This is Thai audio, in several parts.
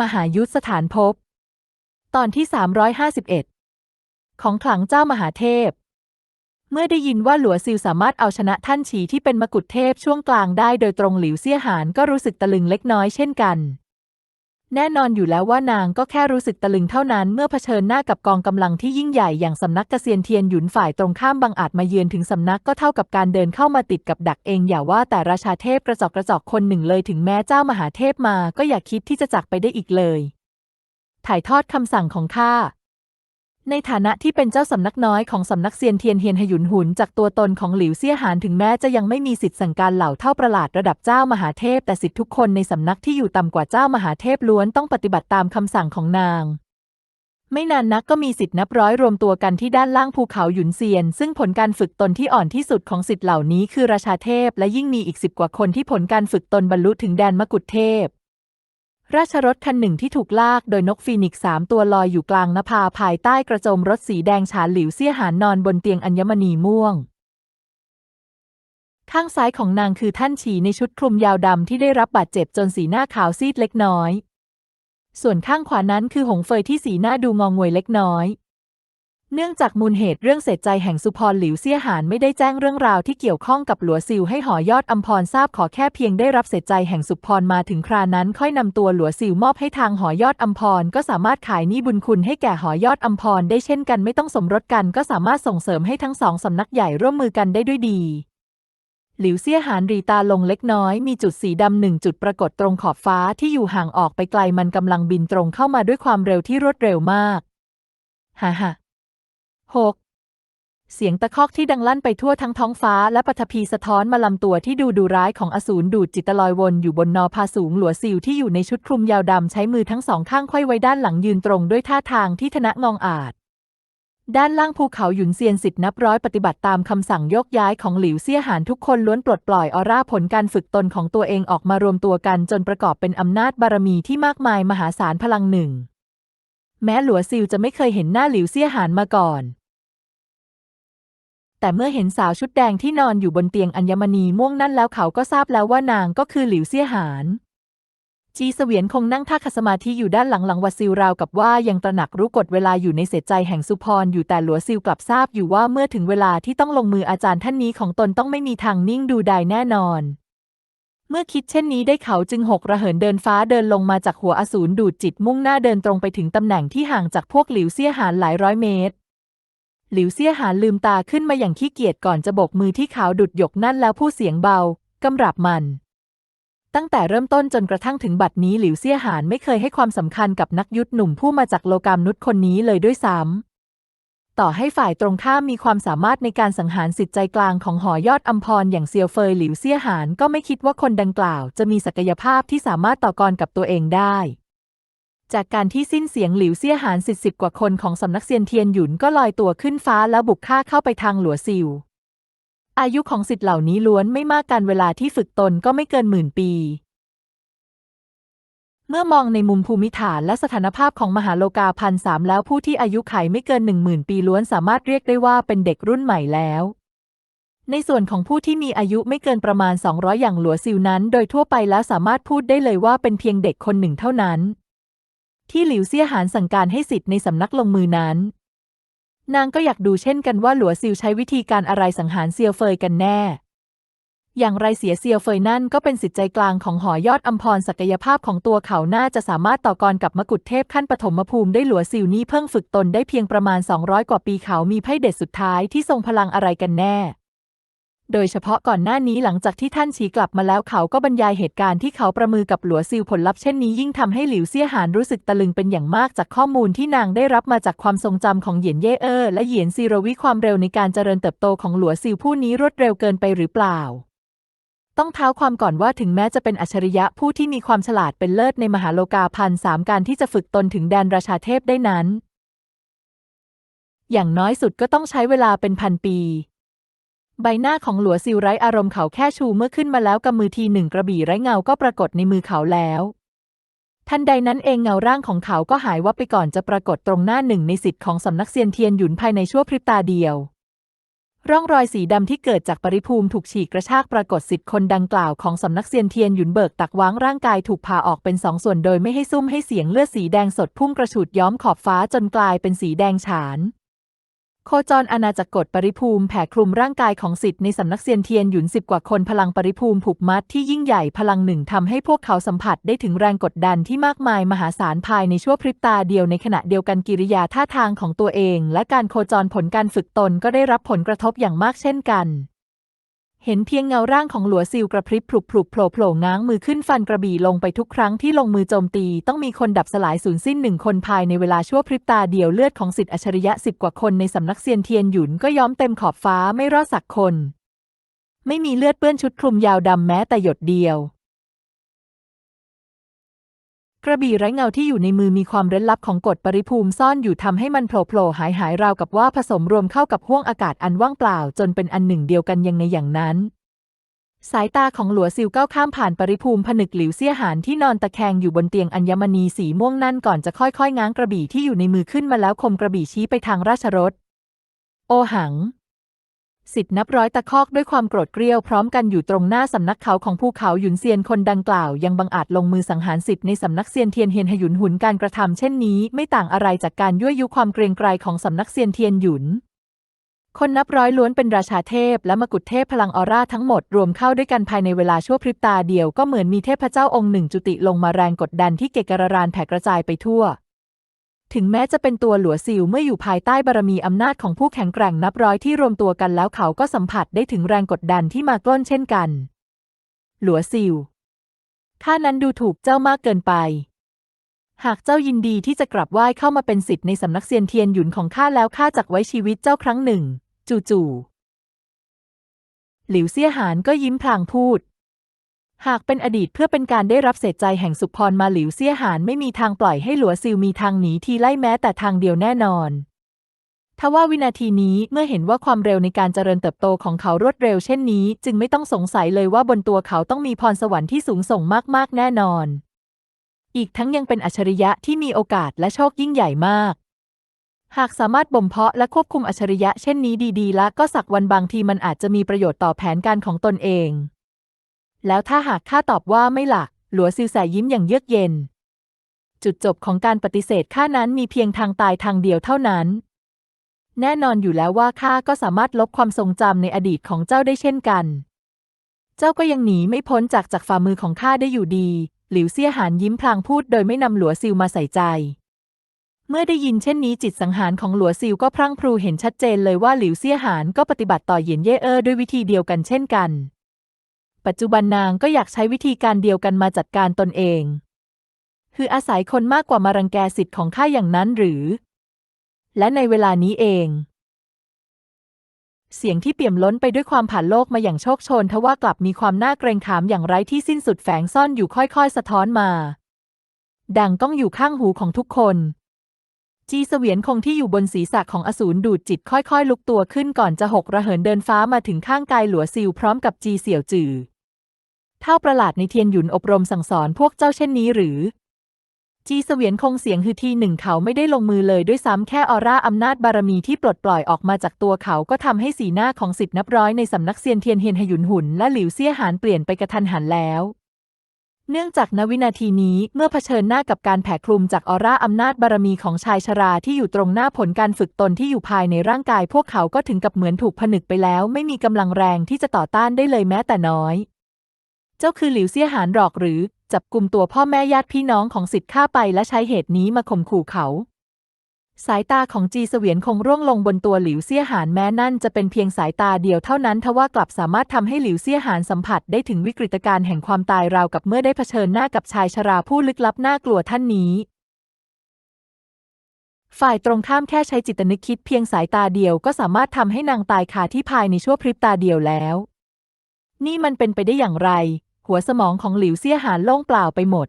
มหายุทธสถานภพ ตอนที่ 351 ของขลังเจ้ามหาเทพ เมื่อได้ยินว่าหลัวซิลสามารถเอาชนะท่านฉีที่เป็นมกุฎเทพช่วงกลางได้โดยตรงหลิวเซี่ยหานก็รู้สึกตะลึงเล็กน้อยเช่นกัน แน่นอนอยู่แล้วว่านางก็แค่รู้สึกตะลึงเท่านั้นเมื่อเผชิญหน้ากับกองกำลังที่ยิ่งใหญ่อย่างสำนักเกษียนเทียนหยุนฝ่ายตรงข้ามบังอาจมาเยือนถึงสำนักก็เท่ากับการเดินเข้ามาติดกับดักเองอย่าว่าแต่ราชาเทพกระจอกกระจอกคนหนึ่งเลยถึงแม้เจ้ามหาเทพมาก็อย่าคิดที่จะจักไปได้อีกเลย ถ่ายทอดคำสั่งของข้า ในฐานะที่เป็นเจ้าสำนักน้อยของสำนักเซียนเทียนเฮียนหยุนหุนจากตัวตนของหลิวเซี่ยหานถึงแม้จะยังไม่มีสิทธิสั่งการเหล่าเท่าประหลาดระดับเจ้ามหาเทพ แต่สิทธิทุกคนในสำนักที่อยู่ต่ำกว่าเจ้ามหาเทพล้วนต้องปฏิบัติตามคำสั่งของนาง ไม่นานนักก็มีสิทธินับร้อยรวมตัวกันที่ด้านล่างภูเขาหยุนเซียน ซึ่งผลการฝึกตนที่อ่อนที่สุดของสิทธิเหล่านี้คือราชาเทพ และยิ่งมีอีกสิบกว่าคนที่ผลการฝึกตนบรรลุถึงแดนมกุฎเทพ ราชรถคันหนึ่งที่ถูกลากโดยนกฟีนิกซ์สามตัวลอยอยู่กลางนภาภายใต้กระโจมรถสีแดงฉานหลิวเสี่ยหานนอนบนเตียงอัญมณีม่วง ข้างซ้ายของนางคือท่านฉีในชุดคลุมยาวดำที่ได้รับบาดเจ็บจนสีหน้าขาวซีดเล็กน้อย ส่วนข้างขวานั้นคือหงเฟยที่สีหน้าดูงองงวยเล็กน้อย เนื่องจากมูลเหตุเรื่องเศษใจแห่งสุพรหลิวเซี่ยหานไม่ได้แจ้งเรื่องราวที่เกี่ยวข้องกับหลัวซิวให้หอยอดอัมพรทราบขอแค่เพียงได้รับเศษใจแห่งสุพรมาถึงครานั้น ค่อยนำตัวหลัวซิวมอบให้ทางหอยอดอัมพรก็สามารถขายหนี้บุญคุณให้แก่หอยอดอัมพรได้เช่นกันไม่ต้องสมรสกัน ก็สามารถส่งเสริมให้ทั้งสองสำนักใหญ่ร่วมมือกันได้ด้วยดีหลิวเซี่ยหานรีตาลงเล็กน้อย มีจุดสีดำหนึ่งจุดปรากฏตรงขอบฟ้าที่อยู่ห่างออกไปไกลมันกำลังบินตรงเข้ามาด้วยความเร็วที่รวดเร็วมาก ฮ่าฮ่า หกเสียงตะคอกที่ดังลั่นไปทั่วทั้งท้องฟ้าและปฐพีสะท้อนมาลำตัวที่ดูดูร้ายของอสูรดูดจิตลอยวนอยู่บนนอพาสูงหลัวซิวที่อยู่ในชุดคลุมยาวดำใช้มือทั้งสองข้างไขว้ไว้ด้านหลังยืนตรงด้วยท่าทางที่ทนะงองอาจด้านล่างภูเขาหยุนเซียนสิทธิ์นับร้อยปฏิบัติตามคำสั่งยกย้ายของหลิวเซี่ยหานทุกคนล้วนปลดปล่อยออร่าผลการฝึกตนของตัวเองออกมารวมตัวกันจนประกอบเป็นอำนาจบารมีที่มากมายมหาศาลพลังหนึ่ง แม้หลัวซิวจะไม่เคยเห็นหน้าหลิวเซี่ยหานมาก่อน แต่เมื่อเห็นสาวชุดแดงที่นอนอยู่บนเตียงอัญมณีม่วงนั่นแล้วเขาก็ทราบแล้วว่านางก็คือหลิวเซี่ยหานจีเสวียนคงนั่งท่าขัดสมาธิอยู่ด้านหลังหลังวัดซิลราวกับว่ายังตระหนักรู้กฎเวลาอยู่ในเศษใจแห่งสุพรอยู่แต่หลัวซิลกลับทราบอยู่ว่าเมื่อถึงเวลาที่ต้องลงมืออาจารย์ท่านนี้ของตนต้องไม่มีทางนิ่งดูดายแน่นอน เมื่อคิดเช่นนี้ได้เขาจึงหกระเหินเดินฟ้าเดินลงมาจากหัวอสูรดูดจิตมุ่งหน้าเดินตรงไปถึงตำแหน่งที่ห่างจากพวกหลิวเซี่ยหานหลายร้อยเมตร หลิวเซี่ยหานลืมตาขึ้นมาอย่างขี้เกียจก่อนจะบกมือที่ขาวดุดหยกนั่นแล้วพูดเสียงเบากำรับมัน ตั้งแต่เริ่มต้นจนกระทั่งถึงบัดนี้หลิวเซี่ยหานไม่เคยให้ความสำคัญกับนักยุทธหนุ่มผู้มาจากโลกามนุษย์คนนี้เลยด้วยซ้ำต่อให้ฝ่ายตรงข้ามมีความสามารถในการสังหารสิทธิ์ใจกลางของหอยอดอัมพรอย่างเซียวเฟยหลิวเซี่ยหานก็ไม่คิดว่าคนดังกล่าว จะมีศักยภาพที่สามารถต่อกรกับตัวเองได้ จากการที่สิ้นเสียงหลิวเซี่ยหานสิบสิบกว่าคนของสำนักเซียนเทียนหยุนก็ลอยตัวขึ้นฟ้าแล้วบุกฆ่าเข้าไปทางหลัวซิว อายุของสิทธิ์เหล่านี้ล้วนไม่มากการเวลาที่ฝึกตนก็ไม่เกินหมื่นปี เมื่อมองในมุมภูมิฐานและสถานภาพของมหาโลกาพันสามแล้วผู้ที่อายุไขไม่เกินหนึ่งหมื่นปีล้วนสามารถเรียกได้ว่าเป็นเด็กรุ่นใหม่แล้วในส่วนของผู้ที่มีอายุไม่เกินประมาณ 200 อย่างหลัวซิวนั้น โดยทั่วไปแล้วสามารถพูดได้เลยว่าเป็นเพียงเด็กคนหนึ่งเท่านั้น ที่หลิวเซี่ยหานสั่งการให้สิทธิ์ในสำนักลงมือนั้น นางก็อยากดูเช่นกันว่าหลัวซิวใช้วิธีการอะไรสังหารเซียวเฟยกันแน่ อย่างไรเสียเซียวเฟยนั่นก็เป็นสิทธิใจกลางของหอยอดอัมพรศักยภาพของตัวเขาน่าจะสามารถต่อกรกับมกุฎเทพขั้นปฐมภูมิได้หลัวซิวนี่เพิ่งฝึกตนได้เพียงประมาณ 200 กว่าปีเขามีไพ่เด็ดสุดท้ายที่ทรงพลังอะไรกันแน่ โดยเฉพาะก่อนหน้านี้หลังจากที่ท่านฉีกลับมาแล้วเขาก็บรรยายเหตุการณ์ที่เขาประมือกับหลัวซิวผลลัพธ์เช่นนี้ยิ่งทำให้หลิวเซี่ยหานรู้สึกตะลึงเป็นอย่างมากจากข้อมูลที่นางได้รับมาจากความทรงจำของเหยียนเย่เออและเหยียนซีโรวิความเร็วในการเจริญเติบโตของหลัวซิวผู้นี้รวดเร็วเกินไปหรือเปล่า ต้องเท้าความก่อนว่าถึงแม้จะเป็นอัจฉริยะผู้ที่มีความฉลาดเป็นเลิศในมหาโลกาพันสามการที่จะฝึกตนถึงแดนราชาเทพได้นั้น อย่างน้อยสุดก็ต้องใช้เวลาเป็นพันปี ใบหน้าของหลัวซิวไร้อารมณ์เขาแค่ชูเมื่อขึ้นมาแล้วกำมือทีหนึ่งกระบี่ไร้เงาก็ปรากฏในมือเขาแล้ว ทันใดนั้นเองเงาร่างของเขาก็หายวับไปก่อนจะปรากฏตรงหน้าหนึ่งในสิทธิ์ของสำนักเซียนเทียนหยุนภายในชั่วพริบตาเดียว ร่องรอยสีดำที่เกิดจากปริภูมิถูกฉีกกระชากปรากฏสิทธิ์คนดังกล่าวของสำนักเซียนเทียนหยุนเบิกตักว้างร่างกายถูกผ่าออกเป็นสองส่วนโดยไม่ให้ซุ่มให้เสียงเลือดสีแดงสดพุ่งกระฉูดย้อมขอบฟ้าจนกลายเป็นสีแดงฉาน คจรอาณาจักรกฎปริภูมิแผ่คลุมร่างกายของสิทธิ์ในสำนักเซียนเทียนหยุนสิบกว่าคนพลังปริภูมิผูกมัดที่ยิ่งใหญ่พลังหนึ่งทำให้พวกเขาสัมผัสได้ถึงแรงกดดันที่มากมายมหาศาลภายในชั่วพริบตาเดียวในขณะเดียวกันกิริยาท่าทางของตัวเอง และการโคจรผลการฝึกตนก็ได้รับผลกระทบอย่างมากเช่นกัน เห็นเพียงเงาร่างของหลัวซิลกระพริบผลุบผลุบโผล่โผล่ง้างมือขึ้นฟันกระบี่ลงไปทุกครั้งที่ลงมือโจมตี ต้องมีคนดับสลายสูญสิ้นหนึ่งคนภายในเวลาชั่วพริบตาเดียวเลือดของสิทธิอัจฉริยะสิบกว่าคนในสำนักเซียนเทียนหยุนก็ย้อมเต็มขอบฟ้าไม่รอดสักคน ไม่มีเลือดเปื้อนชุดคลุมยาวดำแม้แต่หยดเดียว กระบี่ไร้เงาที่อยู่ในมือมีความเร้นลับของกฎปริภูมิซ่อนอยู่ทำให้มันโผล่โผล่หายหายราวกับว่าผสมรวมเข้ากับห้วงอากาศอันว่างเปล่า จนเป็นอันหนึ่งเดียวกันยังในอย่างนั้น สายตาของหลัวซิวก้าวข้ามผ่านปริภูมิผนึกหลิวเซี่ยหานที่นอนตะแคงอยู่บนเตียงอัญมณีสีม่วงนั่นก่อนจะค่อยๆ ง้างกระบี่ที่อยู่ในมือขึ้นมาแล้วคมกระบี่ชี้ไปทางราชรถ โอหัง สิทธิ์นับร้อยตะคอกด้วยความโกรธเกรี้ยวพร้อมกันอยู่ตรงหน้าสำนักเขาของภูเขาหยุนเซียนคนดังกล่าว ยังบังอาจลงมือสังหารสิทธิ์ในสำนักเซียนเทียนเฮียนหยุนหุนการกระทำเช่นนี้ ไม่ต่างอะไรจากการยั่วยุความเกรงไกรของสำนักเซียนเทียนหยุนคนนับร้อยล้วนเป็นราชาเทพและมกุฎเทพพลังออร่าทั้งหมดรวมเข้าด้วยกันภายในเวลาชั่วพริบตาเดียวก็เหมือนมีเทพเจ้าองค์หนึ่งจุติลงมาแรงกดดันที่เกกระรานแผ่กระจายไปทั่ว ถึงแม้จะเป็นตัวหลัวซิวเมื่ออยู่ภายใต้บารมีอำนาจของผู้แข็งแกร่งนับร้อยที่รวมตัวกันแล้วเขาก็สัมผัสได้ถึงแรงกดดันที่มากล้นเช่นกัน หลัวซิวข้านั้นดูถูกเจ้ามากเกินไป หากเจ้ายินดีที่จะกลับไหว้เข้ามาเป็นสิทธิ์ในสำนักเซียนเทียนหยุนของข้าแล้วข้าจักไว้ชีวิตเจ้าครั้งหนึ่ง จู่ๆหลิวเซี่ยหานก็ยิ้มพลางพูด หากเป็นอดีตเพื่อเป็นการได้รับเศษใจแห่งสุพรมาหลิวเซี่ยหานไม่มีทางปล่อยให้หลัวซิวมีทางหนีทีไล่แม้แต่ทางเดียวแน่นอนทว่าวินาทีนี้เมื่อเห็นว่าความเร็วในการเจริญเติบโตของเขารวดเร็วเช่นนี้ จึงไม่ต้องสงสัยเลยว่าบนตัวเขาต้องมีพรสวรรค์ที่สูงส่งมากๆแน่นอน อีกทั้งยังเป็นอัจฉริยะที่มีโอกาสและโชคยิ่งใหญ่มาก หากสามารถบ่มเพาะและควบคุมอัจฉริยะเช่นนี้ดีๆ และก็สักวันบางทีมันอาจจะมีประโยชน์ต่อแผนการของตนเอง แล้วถ้าหากข้าตอบว่าไม่หลักหลัวซิวแสยิ้มอย่างเยือกเย็น จุดจบของการปฏิเสธข้านั้นมีเพียงทางตายทางเดียวเท่านั้น แน่นอนอยู่แล้วว่าข้าก็สามารถลบความทรงจำในอดีตของเจ้าได้เช่นกัน เจ้าก็ยังหนีไม่พ้นจากจากฝ่ามือของข้าได้อยู่ดี หลิวเซี่ยหานยิ้มพลางพูดโดยไม่นำหลัวซิวมาใส่ใจเมื่อได้ยินเช่นนี้จิตสังหารของหลัวซิวก็พรั่งพรูเห็นชัดเจนเลยว่าหลิวเซี่ยหานก็ปฏิบัติต่อเหยียนเย่เออด้วยวิธีเดียวกันเช่นกัน ปัจจุบันนางก็อยากใช้วิธีการเดียวกันมาจัดการตนเอง คืออาศัยคนมากกว่ามารังแกสิทธิ์ของข้าอย่างนั้นหรือ และในเวลานี้เอง เสียงที่เปี่ยมล้นไปด้วยความผ่านโลกมาอย่างโชคโชนทว่ากลับมีความน่าเกรงขามอย่างไร้ที่สิ้นสุดแฝงซ่อนอยู่ค่อยๆ สะท้อนมา ดังก้องอยู่ข้างหูของทุกคน จีเสวียนคงที่อยู่บนศีรษะของอสูรดูดจิตค่อยๆ ลุกตัวขึ้นก่อนจะหกระเหินเดินฟ้ามาถึงข้างกายหลัวซิวพร้อมกับจีเสี่ยวจือเท่าประหลาดในเทียนหยุนอบรมสั่งสอนพวกเจ้าเช่นนี้หรือ จีเสวียนคงเสียงฮือทีหนึ่งเขาไม่ได้ลงมือเลยด้วยซ้ำแค่ออร่าอำนาจบารมีที่ปลดปล่อยออกมาจากตัวเขาก็ทำให้สีหน้าของสิทธิ์นับร้อยในสำนักเซียนเทียนเฮียนหยุนหุนและหลิวเซี่ยหานเปลี่ยนไปกระทันหันแล้ว เนื่องจากณวินาทีนี้เมื่อเผชิญหน้ากับการแผ่คลุมจากออร่าอำนาจบารมีของชายชราที่อยู่ตรงหน้าผลการฝึกตนที่อยู่ภายในร่างกายพวกเขาก็ถึงกับเหมือนถูกผนึกไปแล้ว ไม่มีกำลังแรงที่จะต่อต้านได้เลยแม้แต่น้อย เจ้าคือหลิวเซี่ยหานหรอกหรือ จับกลุ่มตัวพ่อแม่ญาติพี่น้องของสิทธิ์ข้าไปและใช้เหตุนี้มาข่มขู่เขา สายตาของจีเสวียนคงร่วงลงบนตัวหลิวเซี่ยหานแม้นั่นจะเป็นเพียงสายตาเดียวเท่านั้นทว่ากลับสามารถทำให้หลิวเซี่ยหานสัมผัสได้ถึงวิกฤตการณ์แห่งความตายราวกับเมื่อได้เผชิญหน้ากับชายชราผู้ลึกลับน่ากลัวท่านนี้ ฝ่ายตรงข้ามแค่ใช้จิตนึกคิดเพียงสายตาเดียวก็สามารถทำให้นางตายคาที่ภายในชั่วพริบตาเดียวแล้ว นี่มันเป็นไปได้อย่างไร หัวสมองของหลิวเซี่ยหานโล่งเปล่าไปหมด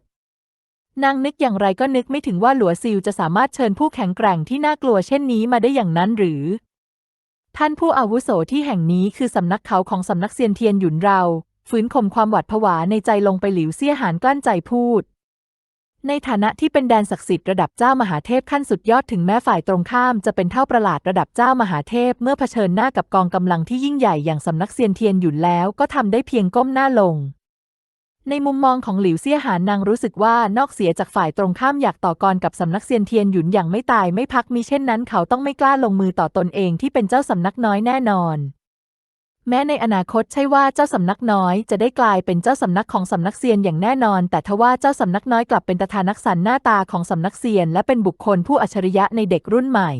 นางนึกอย่างไรก็นึกไม่ถึงว่าหลัวซิวจะสามารถเชิญผู้แข็งแกร่งที่น่ากลัวเช่นนี้มาได้อย่างนั้นหรือ ท่านผู้อาวุโสที่แห่งนี้คือสำนักเขาของสำนักเซียนเทียนหยุนเรา ฝืนข่มความหวาดผวาในใจลงไปหลิวเซี่ยหานกลั้นใจพูด ในฐานะที่เป็นแดนศักดิ์สิทธิ์ระดับเจ้ามหาเทพขั้นสุดยอดถึงแม้ฝ่ายตรงข้ามจะเป็นเท่าประหลาดระดับเจ้ามหาเทพเมื่อเผชิญหน้ากับกองกำลังที่ยิ่งใหญ่อย่างสำนักเซียนเทียนหยุนแล้วก็ทำได้เพียงก้มหน้าลง ในมุมมองของหลิวเซี่ยหานนางรู้สึกว่านอกเสียจากฝ่ายตรงข้ามอยากต่อกรกับสำนักเซียนเทียนหยุนอย่างไม่ตายไม่พักมีเช่นนั้นเขาต้องไม่กล้าลงมือต่อตนเองที่เป็นเจ้าสำนักน้อยแน่นอน แม้ในอนาคตใช่ว่าเจ้าสำนักน้อยจะได้กลายเป็นเจ้าสำนักของสำนักเซียนอย่างแน่นอน แต่ทว่าเจ้าสำนักน้อยกลับเป็นตถานักสันหน้าตาของสำนักเซียน และเป็นบุคคลผู้อัจฉริยะในเด็กรุ่นใหม่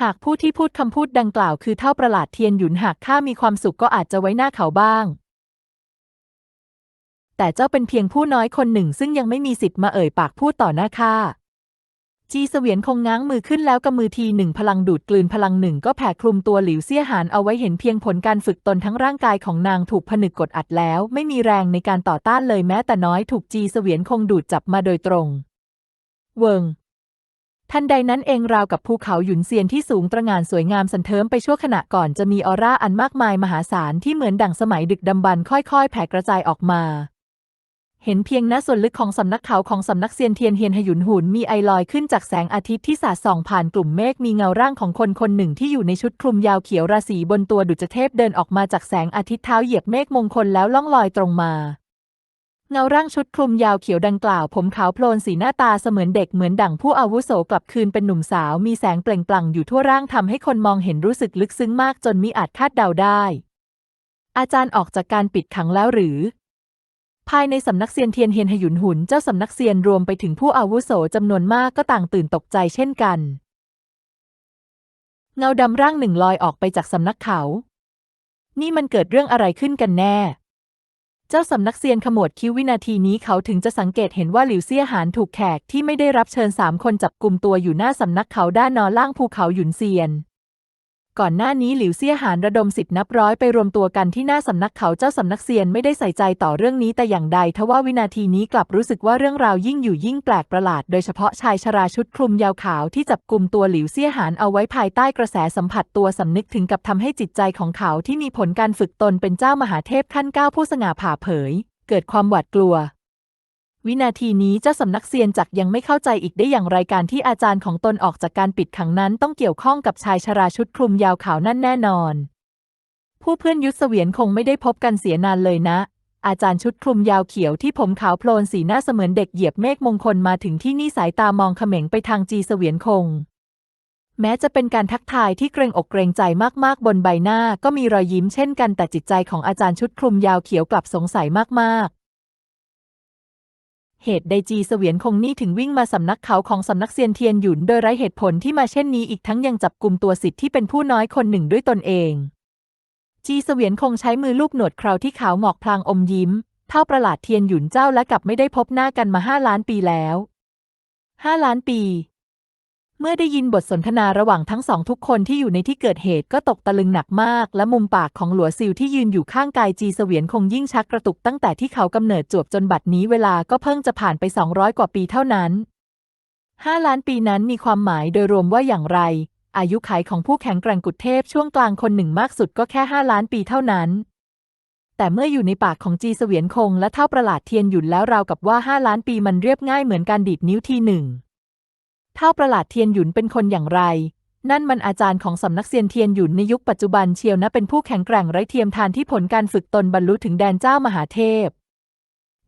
หากผู้ที่พูดคำพูดดังกล่าวคือเท่าประหลาดเทียนหยุนหากข้ามีความสุขก็อาจจะไว้หน้าเขาบ้าง แต่เจ้าเป็นเพียงผู้น้อยคนหนึ่งซึ่งยังไม่มีสิทธิ์มาเอ่ยปากพูดต่อหน้าข้าจีเสวียนคงง้างมือขึ้นแล้วกำมือทีหนึ่งพลังดูดกลืนพลังหนึ่งก็แผ่คลุมตัวหลิวเซี่ยหานเอาไว้เห็นเพียงผลการฝึกตนทั้งร่างกายของนางถูกผนึกกดอัดแล้ว ไม่มีแรงในการต่อต้านเลยแม้แต่น้อยถูกจีเสวียนคงดูดจับมาโดยตรง เวิงทันใดนั้นเองราวกับภูเขาหยุนเซียนที่สูงตระหง่านสวยงามสันเทิมไปชั่วขณะก่อนจะมีออร่าอันมากมายมหาศาลที่เหมือนดั่งสมัยดึกดำบรรพ์ค่อยๆ แผ่กระจายออกมา เห็นเพียงณส่วนลึกของสำนักเขาของสำนักเซียนเทียนเฮียนหยุนหุนมีไอลอยขึ้นจากแสงอาทิตย์ที่สาดส่องผ่านกลุ่มเมฆมีเงาร่างของคนคนหนึ่งที่อยู่ในชุดคลุมยาวเขียวราศีบนตัวดุจเทพเดินออกมาจากแสงอาทิตย์เท้าเหยียบเมฆมงคลแล้วล่องลอยตรงมา เงาร่างชุดคลุมยาวเขียวดังกล่าว ผมขาวโพลนสีหน้าตาเสมือนเด็กเหมือนดั่งผู้อาวุโสกลับคืนเป็นหนุ่มสาวมีแสงเปล่งปลั่งอยู่ทั่วร่างทำให้คนมองเห็นรู้สึกลึกซึ้งมากจนมิอาจคาดเดาได้ อาจารย์ออกจากการปิดขังแล้วหรือ ภายในสำนักเซียนเทียนเฮียนหยุนหุนเจ้าสำนักเซียนรวมไปถึงผู้อาวุโสจำนวนมากก็ต่างตื่นตกใจเช่นกัน เงาดำร่างหนึ่งลอยออกไปจากสำนักเขา นี่มันเกิดเรื่องอะไรขึ้นกันแน่ เจ้าสำนักเซียนขมวดคิ้ววินาทีนี้เขาถึงจะสังเกตเห็นว่าหลิวเซี่ยหานถูกแขกที่ไม่ได้รับเชิญสามคนจับกลุ่มตัวอยู่หน้าสำนักเขาด้านนอล่างภูเขาหยุนเซียน ก่อนหน้านี้หลิวเซี่ยหานระดมสิทธิ์นับร้อยไปรวมตัวกันที่หน้าสำนักเขาเจ้าสำนักเซียนไม่ได้ใส่ใจต่อเรื่องนี้แต่อย่างใดทว่าวินาทีนี้กลับรู้สึกว่าเรื่องราวยิ่งอยู่ยิ่งแปลกประหลาด โดยเฉพาะชายชราชุดคลุมยาวขาวที่จับกลุ่มตัวหลิวเซี่ยหานเอาไว้ภายใต้กระแสสัมผัสตัวสำนึกถึงกับทำให้จิตใจของเขาที่มีผลการฝึกตนเป็นเจ้ามหาเทพขั้นเก้าผู้สง่าผ่าเผย เกิดความหวาดกลัว วินาทีนี้เจ้าสำนักเซียนจักยังไม่เข้าใจอีกได้อย่างไรการที่อาจารย์ของตนออกจากการปิดขังนั้นต้องเกี่ยวข้องกับชายชราชุดคลุมยาวขาวนั่นแน่นอน ผู้เพื่อนยุทธเสวียนคงไม่ได้พบกันเสียนานเลยนะ อาจารย์ชุดคลุมยาวเขียวที่ผมขาวโพลนสีหน้าเสมือนเด็กเหยียบเมฆมงคลมาถึงที่นี่สายตามองเขม็งไปทางจีเสวียนคง แม้จะเป็นการทักทายที่เกรงอกเกรงใจมากๆ บนใบหน้าก็มีรอยยิ้มเช่นกันแต่จิตใจของอาจารย์ชุดคลุมยาวเขียวกลับสงสัยมากๆ เหตุใดจีเสวียนคงนี่ถึงวิ่งมาสำนักเขาของสำนักเซียนเทียนหยุนโดยไร้เหตุผลที่มาเช่นนี้อีกทั้งยังจับกลุ่มตัวสิทธิ์ที่เป็นผู้น้อยคนหนึ่งด้วยตนเอง จีเสวียนคงใช้มือลูบหนวดคราวที่ขาวหมอกพลางอมยิ้ม เท่าประหลาดเทียนหยุนเจ้าและกลับไม่ได้พบหน้ากันมาห้าล้านปีแล้วห้าล้านปี เมื่อได้ยินบทสนทนาระหว่างทั้งสองทุกคนที่อยู่ในที่เกิดเหตุก็ตกตะลึงหนักมาก และมุมปากของหลัวซิวที่ยืนอยู่ข้างกายจีเสวียนคงยิ่งชักกระตุกตั้งแต่ที่เขากำเนิดจวบจนบัดนี้เวลาก็เพิ่งจะผ่านไป 200 กว่าปีเท่านั้น 5 ล้านปีนั้นมีความหมายโดยรวมว่าอย่างไร อายุขัยของผู้แข็งแกร่งกุดเทพช่วงกลางคนหนึ่งมากสุดก็แค่ 5 ล้านปีเท่านั้น แต่เมื่ออยู่ในปากของจีเสวียนคงและเท่าประหลาดเทียนหยุนแล้วราวกับว่า 5 ล้านปีมันเรียบง่ายเหมือนการดีดนิ้วทีหนึ่ง เท่าประหลาดเทียนหยุนเป็นคนอย่างไร นั่นมันอาจารย์ของสำนักเซียนเทียนหยุนในยุคปัจจุบันเชียวนะเป็นผู้แข็งแกร่งไร้เทียมทานที่ผลการฝึกตนบรรลุถึงแดนเจ้ามหาเทพ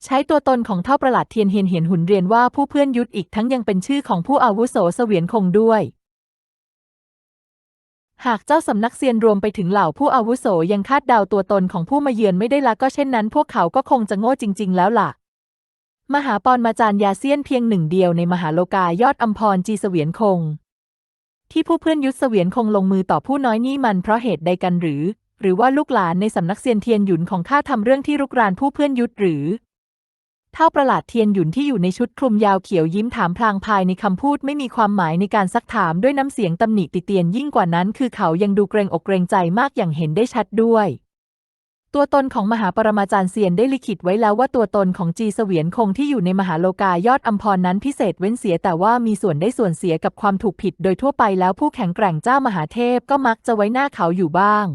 ใช้ตัวตนของเท่าประหลาดเทียนเฮียนเหียนหุนเรียนว่าผู้เพื่อนยุทธอีกทั้งยังเป็นชื่อของผู้อาวุโสเสวียนคงด้วยหากเจ้าสำนักเซียนรวมไปถึงเหล่าผู้อาวุโสยังคาดเดาตัวตนของผู้มาเยือนไม่ได้ละก็เช่นนั้นพวกเขาก็คงจะโง่จริง ๆ แล้วล่ะ มหาปอนมาจารย์ยาเซียนเพียงหนึ่งเดียวในมหาโลกายอดอัมพรจีเสวียนคง ที่ผู้เพื่อนยุทธเสวียนคงลงมือต่อผู้น้อยนี่มันเพราะเหตุใดกันหรือ หรือว่าลูกหลานในสำนักเซียนเทียนหยุนของข้าทำเรื่องที่รุกรานผู้เพื่อนยุทธหรือ เท่าประหลาดเทียนหยุนที่อยู่ในชุดคลุมยาวเขียวยิ้มถามพลางภายในคำพูดไม่มีความหมายในการซักถามด้วยน้ำเสียงตำหนิติเตียนยิ่งกว่านั้น คือเขายังดูเกรงอกเกรงใจมากอย่างเห็นได้ชัดด้วย ตัวตนของมหาปรมาจารย์เซียนได้ลิขิตไว้แล้วว่าตัวตนของจีเสวียนคงที่อยู่ในมหาโลกายอดอัมพรนั้นพิเศษเว้นเสียแต่ว่ามีส่วนได้ส่วนเสียกับความถูกผิดโดยทั่วไปแล้วผู้แข็งแกร่งเจ้ามหาเทพก็มักจะไว้หน้าเขาอยู่บ้าง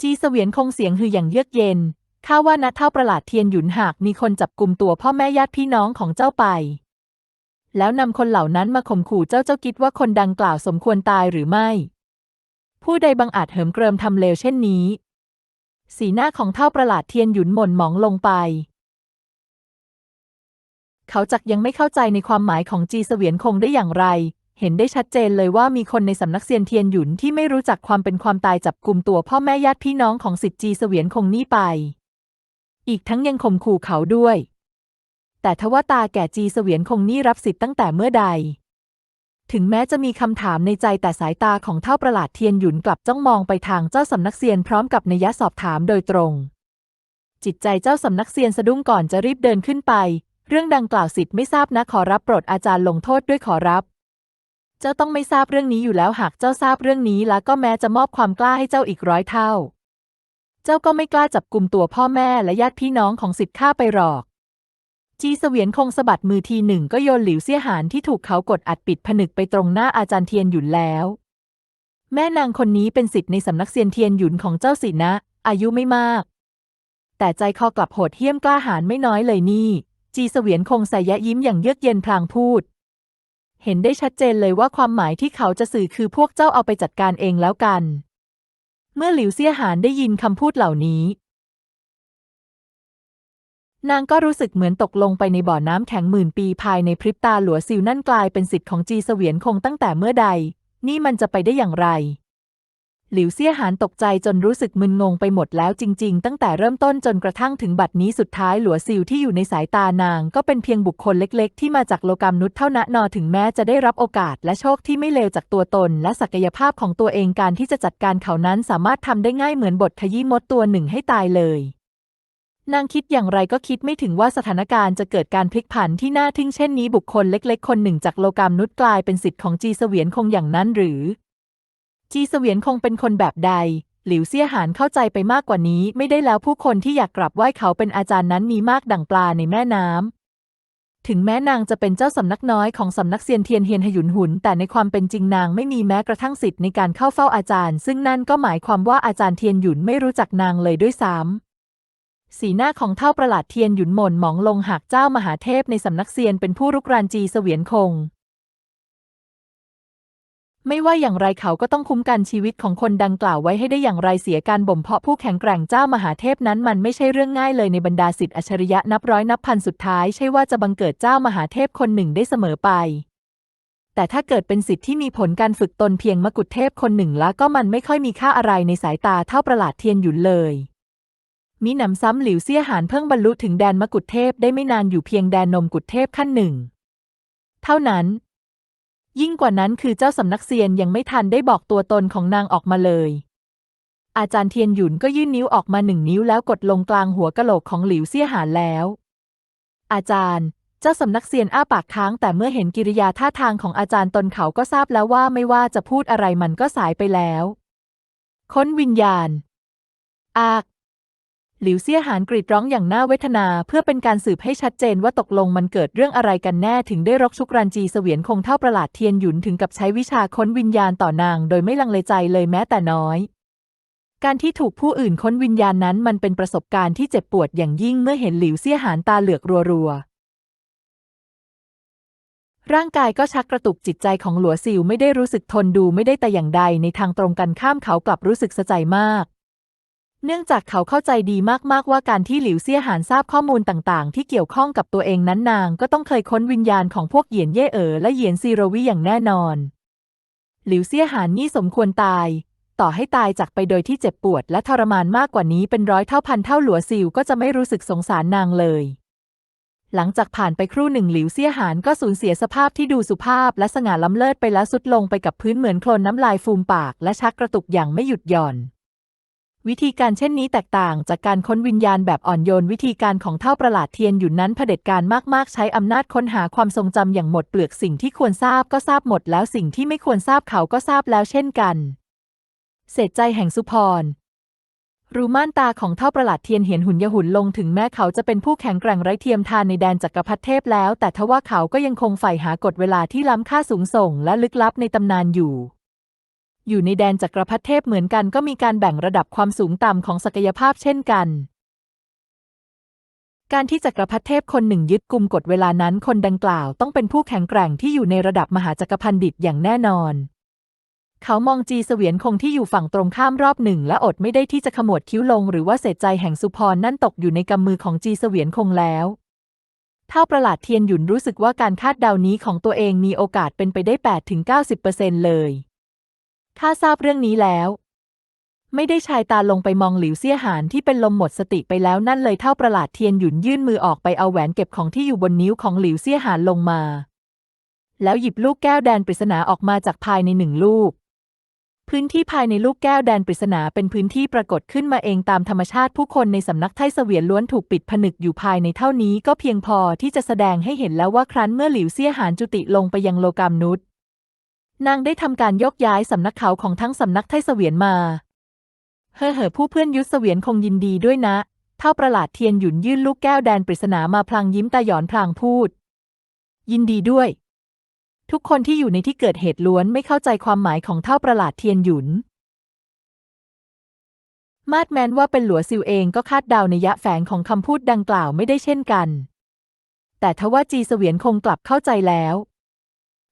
จีเสวียนคงเสียงฮืออย่างเยือกเย็นข้าว่านะเท่าประหลาดเทียนหยุนหากมีคนจับกลุ่มตัวพ่อแม่ญาติพี่น้องของเจ้าไป แล้วนำคนเหล่านั้นมาข่มขู่เจ้าเจ้าคิดว่าคนดังกล่าวสมควรตายหรือไม่ ผู้ใดบังอาจเหิมเกริมทำเลวเช่นนี้ สีหน้าของเท่าประหลาดเทียนหยุนหม่นหมองลงไป เขาจักยังไม่เข้าใจในความหมายของจีเสวียนคงได้อย่างไร เห็นได้ชัดเจนเลยว่ามีคนในสำนักเซียนเทียนหยุนที่ไม่รู้จักความเป็นความตายจับกลุ่มตัวพ่อแม่ญาติพี่น้องของสิทธิ์จีเสวียนคงนี่ไป อีกทั้งยังข่มขู่เขาด้วย แต่ทว่าตาแก่จีเสวียนคงนี่รับสิทธิ์ตั้งแต่เมื่อใด ถึงแม้จะมีคำถามในใจแต่สายตาของเท่าประหลาดเทียนหยุนกลับจ้องมองไปทางเจ้าสำนักเซียนพร้อมกับนัยสอบถามโดยตรง จิตใจเจ้าสำนักเซียนสะดุ้งก่อนจะรีบเดินขึ้นไป เรื่องดังกล่าวสิทธิ์ไม่ทราบนะขอรับโปรดอาจารย์ลงโทษด้วยขอรับ เจ้าต้องไม่ทราบเรื่องนี้อยู่แล้วหากเจ้าทราบเรื่องนี้แล้วก็แม้จะมอบความกล้าให้เจ้าอีกร้อยเท่า เจ้าก็ไม่กล้าจับกลุ่มตัวพ่อแม่และญาติพี่น้องของสิทธิ์ข้าไปหรอก จีเสวียนคงสะบัดมือทีหนึ่งก็โยนหลิวเสี้ยหานที่ถูกเขากดอัดปิดผนึกไปตรงหน้าอาจารย์เทียนหยุนแล้ว แม่นางคนนี้เป็นสิทธิ์ในสำนักเซียนเทียนหยุนของเจ้าสินะ อายุไม่มาก แต่ใจคอกลับโหดเหี้ยมกล้าหาญไม่น้อยเลยนี่ จีเสวียนคงใส่ยะยิ้มอย่างเยือกเย็นพลางพูด เห็นได้ชัดเจนเลยว่าความหมายที่เขาจะสื่อคือพวกเจ้าเอาไปจัดการเองแล้วกัน เมื่อหลิวเสี้ยหานได้ยินคำพูดเหล่านี้ นางก็รู้สึกเหมือนตกลงไปในบ่อน้ำแข็งหมื่นปีภายในพริบตาหลัวซิวนั่นกลายเป็นสิทธิ์ของจีเสวียนคงตั้งแต่เมื่อใด นี่มันจะไปได้อย่างไร หลิวเซี่ยหานตกใจจนรู้สึกมึนงงไปหมดแล้วจริง ๆ ตั้งแต่เริ่มต้นจนกระทั่งถึงบัดนี้สุดท้ายหลัวซิวที่อยู่ในสายตานาง ก็เป็นเพียงบุคคลเล็ก ๆ ที่มาจากโลกามนุษย์เท่านั้นนอถึงแม้จะได้รับโอกาสและโชคที่ไม่เลวจากตัวตน และศักยภาพของตัวเองการที่จะจัดการเขานั้นสามารถทำได้ง่ายเหมือนบทขยี้มดตัวหนึ่งให้ตายเลย นางคิดอย่างไรก็คิดไม่ถึงว่าสถานการณ์จะเกิดการพลิกผันที่น่าทึ่งเช่นนี้บุคคลเล็กๆ คนหนึ่งจากโลกามนุษย์กลายเป็นสิทธิ์ของจีเสวียนคงอย่างนั้นหรือ จีเสวียนคงเป็นคนแบบใด หลิวเซี่ยหานเข้าใจไปมากกว่านี้ไม่ได้แล้วผู้คนที่อยากกราบไหว้เขาเป็นอาจารย์นั้นมีมากดั่งปลาในแม่น้ำถึงแม้นางจะเป็นเจ้าสำนักน้อยของสำนักเซียนเทียนเฮียนหยุนหุน แต่ในความเป็นจริงนางไม่มีแม้กระทั่งสิทธิ์ในการเข้าเฝ้าอาจารย์ ซึ่งนั่นก็หมายความว่าอาจารย์เทียนหยุนไม่รู้จักนางเลยด้วยซ้ำ สีหน้าของเท่าประหลาดเทียนหยุนหม่นหมองลงหากเจ้ามหาเทพในสำนักเซียนเป็นผู้รุกรานจีเสวียนคง ไม่ว่าอย่างไรเขาก็ต้องคุ้มกันชีวิตของคนดังกล่าวไว้ให้ได้อย่างไรเสียการบ่มเพาะผู้แข็งแกร่งเจ้ามหาเทพนั้นมันไม่ใช่เรื่องง่ายเลยในบรรดาสิทธิอัจฉริยะนับร้อยนับพันสุดท้ายใช่ว่าจะบังเกิดเจ้ามหาเทพคนหนึ่งได้เสมอไปแต่ถ้าเกิดเป็นสิทธิ์ที่มีผลการฝึกตนเพียงมกุฎเทพคนหนึ่งแล้วก็มันไม่ค่อยมีค่าอะไรในสายตาเท่าประหลาดเทียนหยุนเลย มีหนำซ้ำหลิวเซี่ยหานเพิ่งบรรลุถึงแดนมกุฎเทพได้ไม่นานอยู่เพียงแดนนมกุฎเทพขั้นหนึ่ง เท่านั้น ยิ่งกว่านั้นคือเจ้าสำนักเซียนยังไม่ทันได้บอกตัวตนของนางออกมาเลย อาจารย์เทียนหยุนก็ยื่นนิ้วออกมาหนึ่งนิ้วแล้วกดลงกลางหัวกะโหลกของหลิวเซี่ยหานแล้ว อาจารย์เจ้าสำนักเซียนอ้าปากค้างแต่เมื่อเห็นกิริยาท่าทางของอาจารย์ตนเขาก็ทราบแล้วว่าไม่ว่าจะพูดอะไรมันก็สายไปแล้ว ค้นวิญญาณ อาก หลิวเซี่ยหานกรีดร้องอย่างน่าเวทนาเพื่อเป็นการสืบให้ชัดเจนว่าตกลงมันเกิดเรื่องอะไรกันแน่ถึงได้รกชุกรันจีเสวียนคงเท่าประหลาดเทียนหยุนถึงกับใช้วิชาค้นวิญญาณต่อนางโดยไม่ลังเลใจเลยแม้แต่น้อย การที่ถูกผู้อื่นค้นวิญญาณนั้นมันเป็นประสบการณ์ที่เจ็บปวดอย่างยิ่งเมื่อเห็นหลิวเซี่ยหานตาเหลือกรัวๆร่างกายก็ชักกระตุกจิตใจของหลัวซิวไม่ได้รู้สึกทนดูไม่ได้แต่อย่างใดในทางตรงกันข้ามเขากลับรู้สึกสะใจมาก เนื่องจากเขาเข้าใจดีมากๆว่าการที่หลิวเซี่ยหานทราบข้อมูลต่างๆ ที่เกี่ยวข้องกับตัวเองนั้นนางก็ต้องเคยค้นวิญญาณของพวกเหยียนเย่เอ๋อและเหยียนซีโรวิอย่างแน่นอน หลิวเซี่ยหานนี่สมควรตาย ต่อให้ตายจากไปโดยที่เจ็บปวดและทรมานมากกว่านี้เป็นร้อยเท่าพันเท่าหลัวซิวก็จะไม่รู้สึกสงสารนางเลย หลังจากผ่านไปครู่หนึ่งหลิวเซี่ยหานก็สูญเสียสภาพที่ดูสุภาพและสง่าล้ำเลิศไปแล้วสุดลงไปกับพื้นเหมือนโคลนน้ำลายฟูมปากและชักกระตุกอย่างไม่หยุดหย่อน วิธีการเช่นนี้แตกต่างจากการค้นวิญญาณแบบอ่อนโยนวิธีการของเท่าประหลาดเทียนหยุนนั้นเผด็จการมาก ๆ ใช้อำนาจค้นหาความทรงจำอย่างหมดเปลือกสิ่งที่ควรทราบก็ทราบหมดแล้วสิ่งที่ไม่ควรทราบเขาก็ทราบแล้วเช่นกัน เศษใจแห่งสุพรรูม่านตาของเท่าประหลาดเทียนเหียนหุ่นยหุ่นลงถึงแม้เขาจะเป็นผู้แข็งแกร่งไร้เทียมทานในแดนจักรพรรดิเทพแล้ว แต่ทว่าเขาก็ยังคงใฝ่หากฎเวลาที่ล้ำค่าสูงส่งและลึกลับในตำนานอยู่ อยู่ในแดนจักรพรรดิเทพเหมือนกันก็มีการแบ่งระดับความสูงต่ำของศักยภาพเช่นกัน การที่จักรพรรดิเทพคนหนึ่งยึดกุมกฎเวลานั้นคนดังกล่าวต้องเป็นผู้แข็งแกร่งที่อยู่ในระดับมหาจักรพันดิตอย่างแน่นอน เขามองจีเสวียนคงที่อยู่ฝั่งตรงข้ามรอบหนึ่งและอดไม่ได้ที่จะขมวดคิ้วลง หรือว่าเศษใจแห่งสุพรนั่นตกอยู่ในกำมือของจีเสวียนคงแล้วเท่าประหลาดเทียนหยุนรู้สึกว่าการคาดเดานี้ของตัวเองมีโอกาสเป็นไปได้8ถึง90%เลย ข้าทราบเรื่องนี้แล้ว ไม่ได้ชายตาลงไปมองหลิวเซี่ยหานที่เป็นลมหมดสติไปแล้วนั่นเลยเท่าประหลาดเทียนหยุนยื่นมือออกไปเอาแหวนเก็บของที่อยู่บนนิ้วของหลิวเซี่ยหานลงมา แล้วหยิบลูกแก้วแดนปริศนาออกมาจากภายในหนึ่งลูกพื้นที่ภายในลูกแก้วแดนปริศนาเป็นพื้นที่ปรากฏขึ้นมาเองตามธรรมชาติผู้คนในสำนักไทเสวียนล้วนถูกปิดผนึกอยู่ภายในเท่านี้ก็เพียงพอที่จะแสดงให้เห็นแล้วว่าครั้นเมื่อหลิวเซี่ยหานจุติลงไปยังโลกามนุษย์ นางได้ทำการยกย้ายสำนักเขาของทั้งสำนักไทเสวียนมา เฮ่อเหอผู้เพื่อนยุทธเสวียนคงยินดีด้วยนะ เท่าประหลาดเทียนหยุนยื่นลูกแก้วแดนปริศนามาพลางยิ้มตาหยอนพลางพูด ยินดีด้วย ทุกคนที่อยู่ในที่เกิดเหตุล้วนไม่เข้าใจความหมายของเท่าประหลาดเทียนหยุน มาดแมนว่าเป็นหลัวซิวเองก็คาดเดาในยะแฝงของคำพูดดังกล่าวไม่ได้เช่นกัน แต่ทว่าจีเสวียนคงกลับเข้าใจแล้ว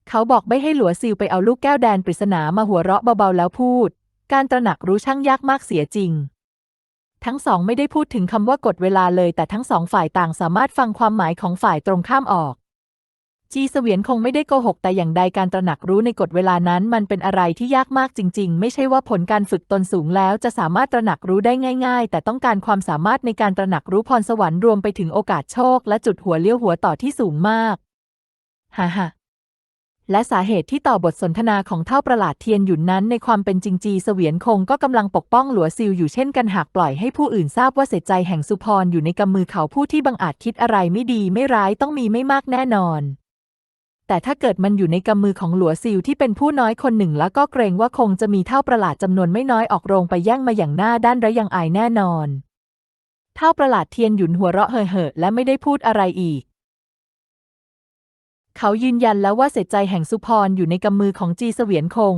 เขาบอกไม่ให้หลัวซิวไปเอาลูกแก้วแดนปริศนามาหัวเราะเบาๆแล้วพูด การตระหนักรู้ช่างยากมากเสียจริง ทั้งสองไม่ได้พูดถึงคำว่ากฎเวลาเลย แต่ทั้งสองฝ่ายต่างสามารถฟังความหมายของฝ่ายตรงข้ามออก จีเสวียนคงไม่ได้โกหกแต่อย่างใดการตระหนักรู้ในกฎเวลานั้น มันเป็นอะไรที่ยากมากจริง ๆ ไม่ใช่ว่าผลการฝึกตนสูงแล้ว จะสามารถตระหนักรู้ได้ง่าย ๆ แต่ต้องการความสามารถในการตระหนักรู้พรสวรรค์รวมไปถึงโอกาสโชค และจุดหัวเลี้ยวหัวต่อที่สูงมากฮ่าฮ่า และสาเหตุที่ต่อบทสนทนาของเท่าประหลาดเทียนหยุนนั้นในความเป็นจริงจีเสวียนคงก็กำลังปกป้องหลัวซิลอยู่เช่นกันหากปล่อยให้ผู้อื่นทราบว่าเศษใจแห่งสุพรอยู่ในกำมือเขาผู้ที่บังอาจคิดอะไรไม่ดีไม่ร้ายต้องมีไม่มากแน่นอน แต่ถ้าเกิดมันอยู่ในกำมือของหลัวซิลที่เป็นผู้น้อยคนหนึ่งแล้วก็เกรงว่าคงจะมีเท่าประหลาดจำนวนไม่น้อยออกโรงไปแย่งมาอย่างหน้าด้านและยังอายแน่นอน เท่าประหลาดเทียนหยุนหัวเราะเห่อๆและไม่ได้พูดอะไรอีก เขายืนยันแล้วว่าเศษใจแห่งสุพรอยู่ในกำมือของจีเสวียนคง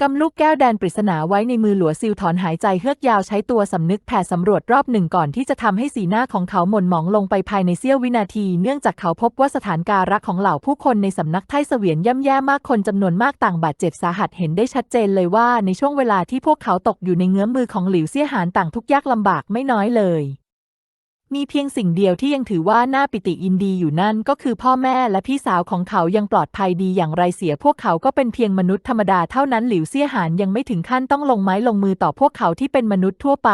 กำลูกแก้วแดนปริศนาไว้ในมือหลัวซิลถอนหายใจเฮือกยาวใช้ตัวสำนึกแผ่สำรวจรอบหนึ่งก่อนที่จะทำให้สีหน้าของเขาหม่นหมองลงไปภายในเสี้ยววินาที เนื่องจากเขาพบว่าสถานการะของเหล่าผู้คนในสำนักไทเสวียนย่ำแย่มากคนจำนวนมากต่างบาดเจ็บสาหัสเห็นได้ชัดเจนเลยว่าในช่วงเวลาที่พวกเขาตกอยู่ในเงื้อมมือของหลิวเซี่ยหานต่างทุกยากลำบากไม่น้อยเลย มีเพียงสิ่งเดียวที่ยังถือว่าน่าปิติยินดีอยู่นั่นก็คือพ่อแม่และพี่สาวของเขายังปลอดภัยดีอย่างไรเสีย พวกเขาก็เป็นเพียงมนุษย์ธรรมดาเท่านั้นหลิวเซี่ยหานยังไม่ถึงขั้นต้องลงไม้ลงมือต่อพวกเขาที่เป็นมนุษย์ทั่วไป